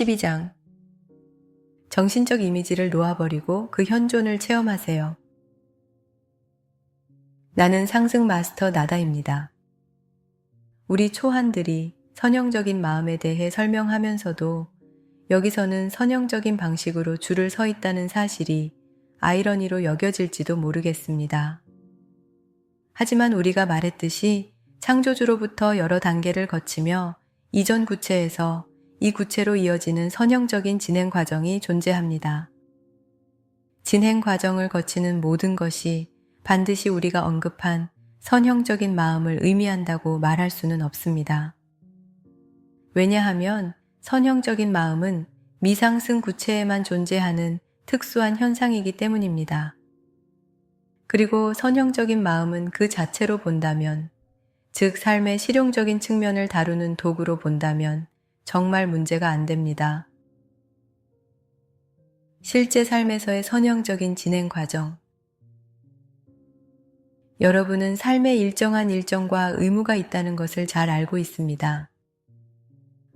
12장 정신적 이미지를 놓아버리고 그 현존을 체험하세요. 나는 상승 마스터 나다입니다. 우리 초한들이 선형적인 마음에 대해 설명하면서도 여기서는 선형적인 방식으로 줄을 서 있다는 사실이 아이러니로 여겨질지도 모르겠습니다. 하지만 우리가 말했듯이 창조주로부터 여러 단계를 거치며 이전 구체에서 이 구체로 이어지는 선형적인 진행 과정이 존재합니다. 진행 과정을 거치는 모든 것이 반드시 우리가 언급한 선형적인 마음을 의미한다고 말할 수는 없습니다. 왜냐하면 선형적인 마음은 미상승 구체에만 존재하는 특수한 현상이기 때문입니다. 그리고 선형적인 마음은 그 자체로 본다면, 즉 삶의 실용적인 측면을 다루는 도구로 본다면 정말 문제가 안 됩니다. 실제 삶에서의 선형적인 진행 과정. 여러분은 삶의 일정한 일정과 의무가 있다는 것을 잘 알고 있습니다.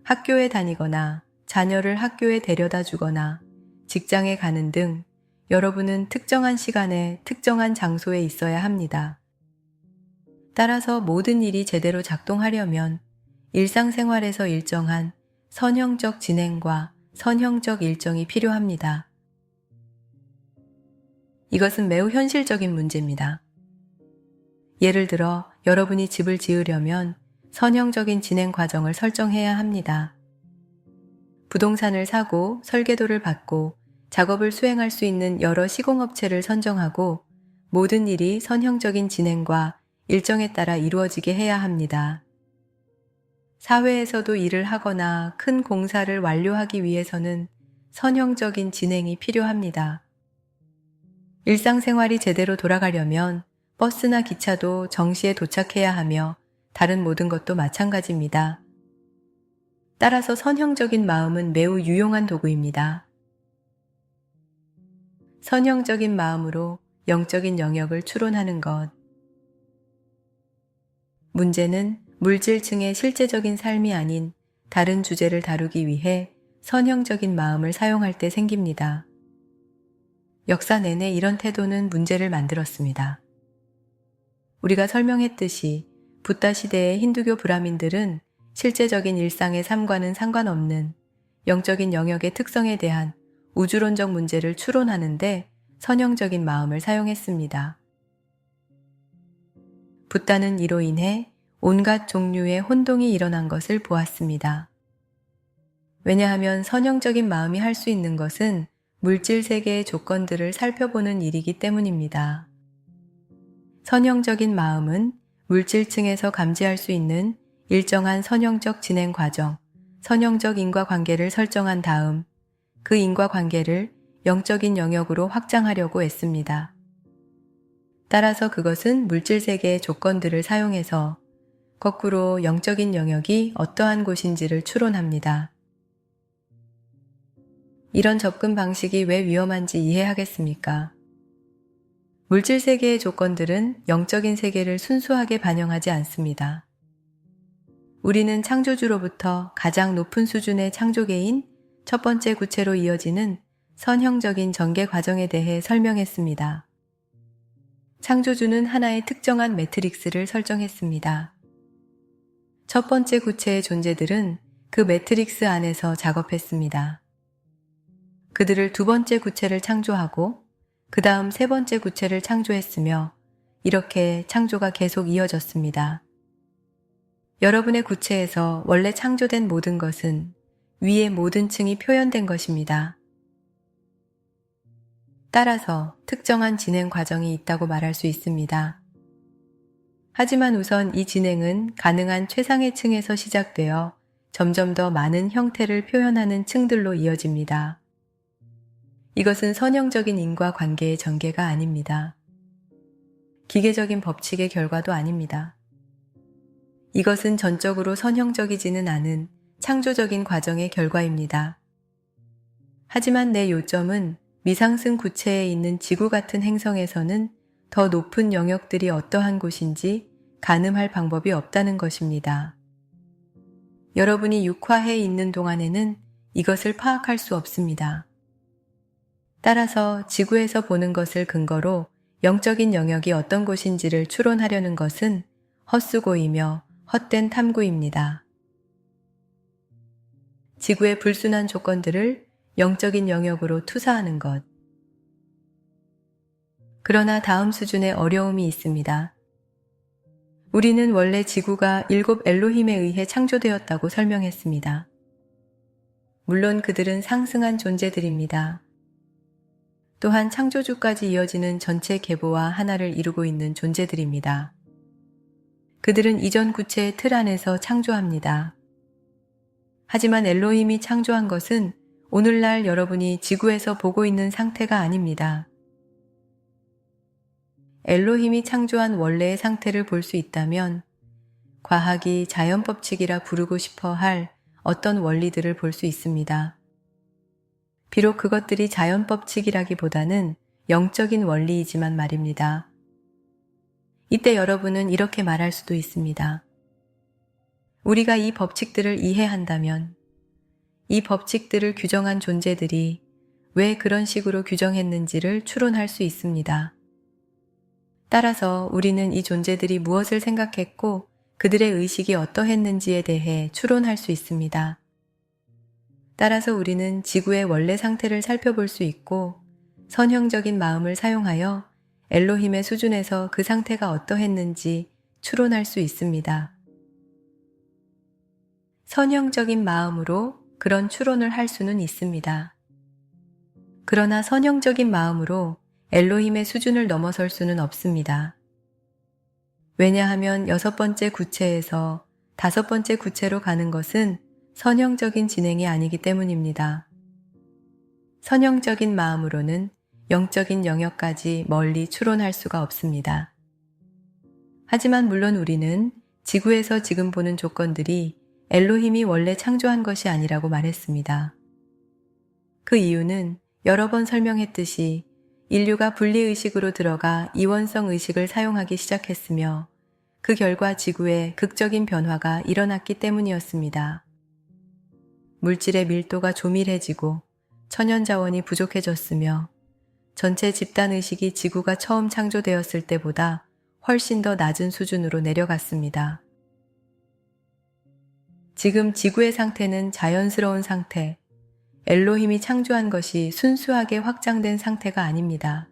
학교에 다니거나 자녀를 학교에 데려다 주거나 직장에 가는 등 여러분은 특정한 시간에 특정한 장소에 있어야 합니다. 따라서 모든 일이 제대로 작동하려면 일상생활에서 일정한 선형적 진행과 선형적 일정이 필요합니다. 이것은 매우 현실적인 문제입니다. 예를 들어 여러분이 집을 지으려면 선형적인 진행 과정을 설정해야 합니다. 부동산을 사고 설계도를 받고 작업을 수행할 수 있는 여러 시공업체를 선정하고 모든 일이 선형적인 진행과 일정에 따라 이루어지게 해야 합니다. 사회에서도 일을 하거나 큰 공사를 완료하기 위해서는 선형적인 진행이 필요합니다. 일상생활이 제대로 돌아가려면 버스나 기차도 정시에 도착해야 하며 다른 모든 것도 마찬가지입니다. 따라서 선형적인 마음은 매우 유용한 도구입니다. 선형적인 마음으로 영적인 영역을 추론하는 것. 문제는 물질층의 실제적인 삶이 아닌 다른 주제를 다루기 위해 선형적인 마음을 사용할 때 생깁니다. 역사 내내 이런 태도는 문제를 만들었습니다. 우리가 설명했듯이 붓다 시대의 힌두교 브라민들은 실제적인 일상의 삶과는 상관없는 영적인 영역의 특성에 대한 우주론적 문제를 추론하는데 선형적인 마음을 사용했습니다. 붓다는 이로 인해 온갖 종류의 혼동이 일어난 것을 보았습니다. 왜냐하면 선형적인 마음이 할 수 있는 것은 물질 세계의 조건들을 살펴보는 일이기 때문입니다. 선형적인 마음은 물질층에서 감지할 수 있는 일정한 선형적 진행 과정, 선형적 인과 관계를 설정한 다음 그 인과 관계를 영적인 영역으로 확장하려고 했습니다. 따라서 그것은 물질 세계의 조건들을 사용해서 거꾸로 영적인 영역이 어떠한 곳인지를 추론합니다. 이런 접근 방식이 왜 위험한지 이해하겠습니까? 물질 세계의 조건들은 영적인 세계를 순수하게 반영하지 않습니다. 우리는 창조주로부터 가장 높은 수준의 창조계인 첫 번째 구체로 이어지는 선형적인 전개 과정에 대해 설명했습니다. 창조주는 하나의 특정한 매트릭스를 설정했습니다. 첫 번째 구체의 존재들은 그 매트릭스 안에서 작업했습니다. 그들을 두 번째 구체를 창조하고 그 다음 세 번째 구체를 창조했으며 이렇게 창조가 계속 이어졌습니다. 여러분의 구체에서 원래 창조된 모든 것은 위의 모든 층이 표현된 것입니다. 따라서 특정한 진행 과정이 있다고 말할 수 있습니다. 하지만 우선 이 진행은 가능한 최상의 층에서 시작되어 점점 더 많은 형태를 표현하는 층들로 이어집니다. 이것은 선형적인 인과 관계의 전개가 아닙니다. 기계적인 법칙의 결과도 아닙니다. 이것은 전적으로 선형적이지는 않은 창조적인 과정의 결과입니다. 하지만 내 요점은 미상승 구체에 있는 지구 같은 행성에서는 더 높은 영역들이 어떠한 곳인지 가늠할 방법이 없다는 것입니다. 여러분이 육화해 있는 동안에는 이것을 파악할 수 없습니다. 따라서 지구에서 보는 것을 근거로 영적인 영역이 어떤 곳인지를 추론하려는 것은 헛수고이며 헛된 탐구입니다. 지구의 불순한 조건들을 영적인 영역으로 투사하는 것. 그러나 다음 수준의 어려움이 있습니다. 우리는 원래 지구가 일곱 엘로힘에 의해 창조되었다고 설명했습니다. 물론 그들은 상승한 존재들입니다. 또한 창조주까지 이어지는 전체 계보와 하나를 이루고 있는 존재들입니다. 그들은 이전 구체의 틀 안에서 창조합니다. 하지만 엘로힘이 창조한 것은 오늘날 여러분이 지구에서 보고 있는 상태가 아닙니다. 엘로힘이 창조한 원래의 상태를 볼 수 있다면 과학이 자연 법칙이라 부르고 싶어 할 어떤 원리들을 볼 수 있습니다. 비록 그것들이 자연 법칙이라기보다는 영적인 원리이지만 말입니다. 이때 여러분은 이렇게 말할 수도 있습니다. 우리가 이 법칙들을 이해한다면 이 법칙들을 규정한 존재들이 왜 그런 식으로 규정했는지를 추론할 수 있습니다. 따라서 우리는 이 존재들이 무엇을 생각했고 그들의 의식이 어떠했는지에 대해 추론할 수 있습니다. 따라서 우리는 지구의 원래 상태를 살펴볼 수 있고 선형적인 마음을 사용하여 엘로힘의 수준에서 그 상태가 어떠했는지 추론할 수 있습니다. 선형적인 마음으로 그런 추론을 할 수는 있습니다. 그러나 선형적인 마음으로 엘로힘의 수준을 넘어설 수는 없습니다. 왜냐하면 여섯 번째 구체에서 다섯 번째 구체로 가는 것은 선형적인 진행이 아니기 때문입니다. 선형적인 마음으로는 영적인 영역까지 멀리 추론할 수가 없습니다. 하지만 물론 우리는 지구에서 지금 보는 조건들이 엘로힘이 원래 창조한 것이 아니라고 말했습니다. 그 이유는 여러 번 설명했듯이 인류가 분리의식으로 들어가 이원성 의식을 사용하기 시작했으며 그 결과 지구에 극적인 변화가 일어났기 때문이었습니다. 물질의 밀도가 조밀해지고 천연 자원이 부족해졌으며 전체 집단 의식이 지구가 처음 창조되었을 때보다 훨씬 더 낮은 수준으로 내려갔습니다. 지금 지구의 상태는 자연스러운 상태, 엘로힘이 창조한 것이 순수하게 확장된 상태가 아닙니다.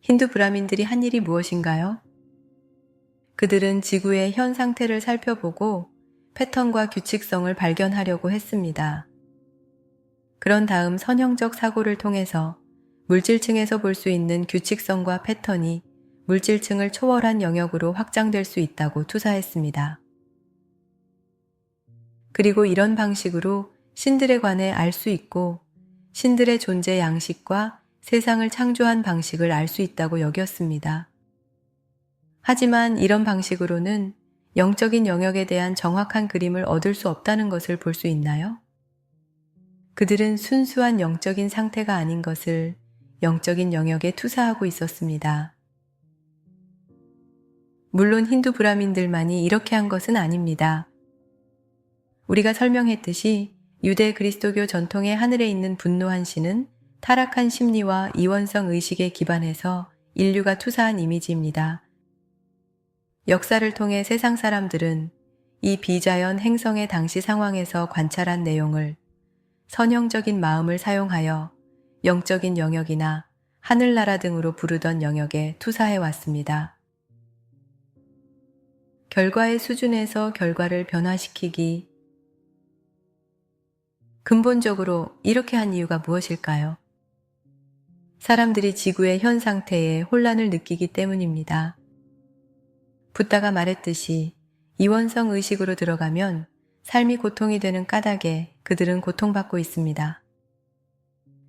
힌두 브라민들이 한 일이 무엇인가요? 그들은 지구의 현 상태를 살펴보고 패턴과 규칙성을 발견하려고 했습니다. 그런 다음 선형적 사고를 통해서 물질층에서 볼 수 있는 규칙성과 패턴이 물질층을 초월한 영역으로 확장될 수 있다고 투사했습니다. 그리고 이런 방식으로 신들에 관해 알 수 있고 신들의 존재 양식과 세상을 창조한 방식을 알 수 있다고 여겼습니다. 하지만 이런 방식으로는 영적인 영역에 대한 정확한 그림을 얻을 수 없다는 것을 볼 수 있나요? 그들은 순수한 영적인 상태가 아닌 것을 영적인 영역에 투사하고 있었습니다. 물론 힌두 브라민들만이 이렇게 한 것은 아닙니다. 우리가 설명했듯이 유대 그리스도교 전통의 하늘에 있는 분노한 신은 타락한 심리와 이원성 의식에 기반해서 인류가 투사한 이미지입니다. 역사를 통해 세상 사람들은 이 비자연 행성의 당시 상황에서 관찰한 내용을 선형적인 마음을 사용하여 영적인 영역이나 하늘나라 등으로 부르던 영역에 투사해 왔습니다. 결과의 수준에서 결과를 변화시키기 근본적으로 이렇게 한 이유가 무엇일까요? 사람들이 지구의 현 상태에 혼란을 느끼기 때문입니다. 붓다가 말했듯이 이원성 의식으로 들어가면 삶이 고통이 되는 까닭에 그들은 고통받고 있습니다.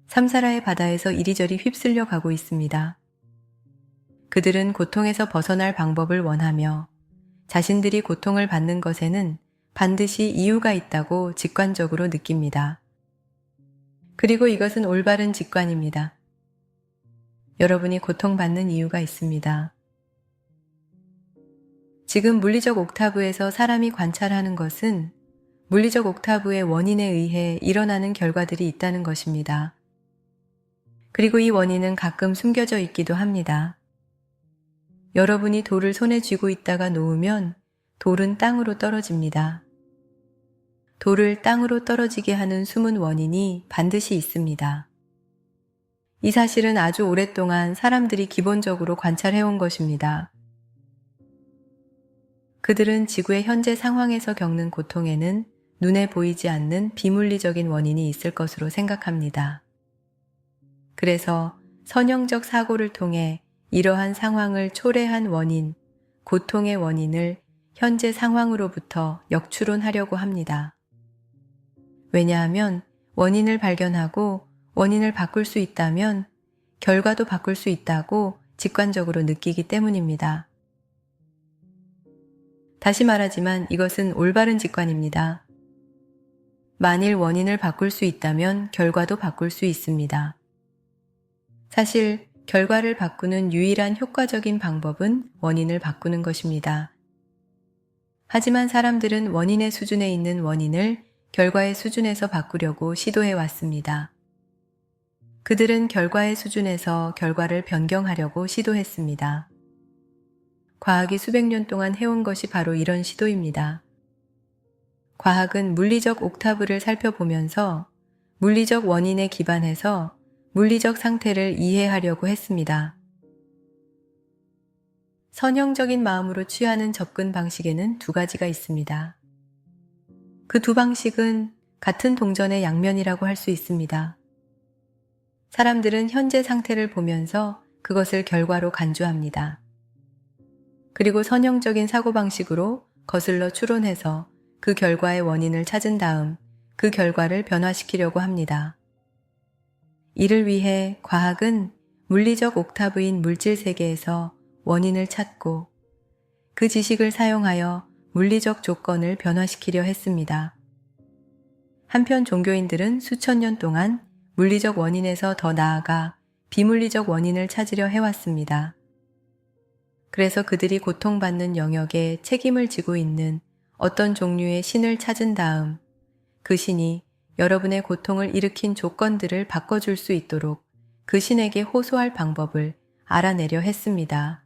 삼사라의 바다에서 이리저리 휩쓸려 가고 있습니다. 그들은 고통에서 벗어날 방법을 원하며 자신들이 고통을 받는 것에는 반드시 이유가 있다고 직관적으로 느낍니다. 그리고 이것은 올바른 직관입니다. 여러분이 고통받는 이유가 있습니다. 지금 물리적 옥타브에서 사람이 관찰하는 것은 물리적 옥타브의 원인에 의해 일어나는 결과들이 있다는 것입니다. 그리고 이 원인은 가끔 숨겨져 있기도 합니다. 여러분이 돌을 손에 쥐고 있다가 놓으면 돌은 땅으로 떨어집니다. 돌을 땅으로 떨어지게 하는 숨은 원인이 반드시 있습니다. 이 사실은 아주 오랫동안 사람들이 기본적으로 관찰해온 것입니다. 그들은 지구의 현재 상황에서 겪는 고통에는 눈에 보이지 않는 비물리적인 원인이 있을 것으로 생각합니다. 그래서 선형적 사고를 통해 이러한 상황을 초래한 원인, 고통의 원인을 현재 상황으로부터 역추론하려고 합니다. 왜냐하면 원인을 발견하고 원인을 바꿀 수 있다면 결과도 바꿀 수 있다고 직관적으로 느끼기 때문입니다. 다시 말하지만 이것은 올바른 직관입니다. 만일 원인을 바꿀 수 있다면 결과도 바꿀 수 있습니다. 사실 결과를 바꾸는 유일한 효과적인 방법은 원인을 바꾸는 것입니다. 하지만 사람들은 원인의 수준에 있는 원인을 결과의 수준에서 바꾸려고 시도해 왔습니다. 그들은 결과의 수준에서 결과를 변경하려고 시도했습니다. 과학이 수백 년 동안 해온 것이 바로 이런 시도입니다. 과학은 물리적 옥타브를 살펴보면서 물리적 원인에 기반해서 물리적 상태를 이해하려고 했습니다. 선형적인 마음으로 취하는 접근 방식에는 두 가지가 있습니다. 그 두 방식은 같은 동전의 양면이라고 할 수 있습니다. 사람들은 현재 상태를 보면서 그것을 결과로 간주합니다. 그리고 선형적인 사고방식으로 거슬러 추론해서 그 결과의 원인을 찾은 다음 그 결과를 변화시키려고 합니다. 이를 위해 과학은 물리적 옥타브인 물질 세계에서 원인을 찾고 그 지식을 사용하여 물리적 조건을 변화시키려 했습니다. 한편 종교인들은 수천 년 동안 물리적 원인에서 더 나아가 비물리적 원인을 찾으려 해왔습니다. 그래서 그들이 고통받는 영역에 책임을 지고 있는 어떤 종류의 신을 찾은 다음 그 신이 여러분의 고통을 일으킨 조건들을 바꿔줄 수 있도록 그 신에게 호소할 방법을 알아내려 했습니다.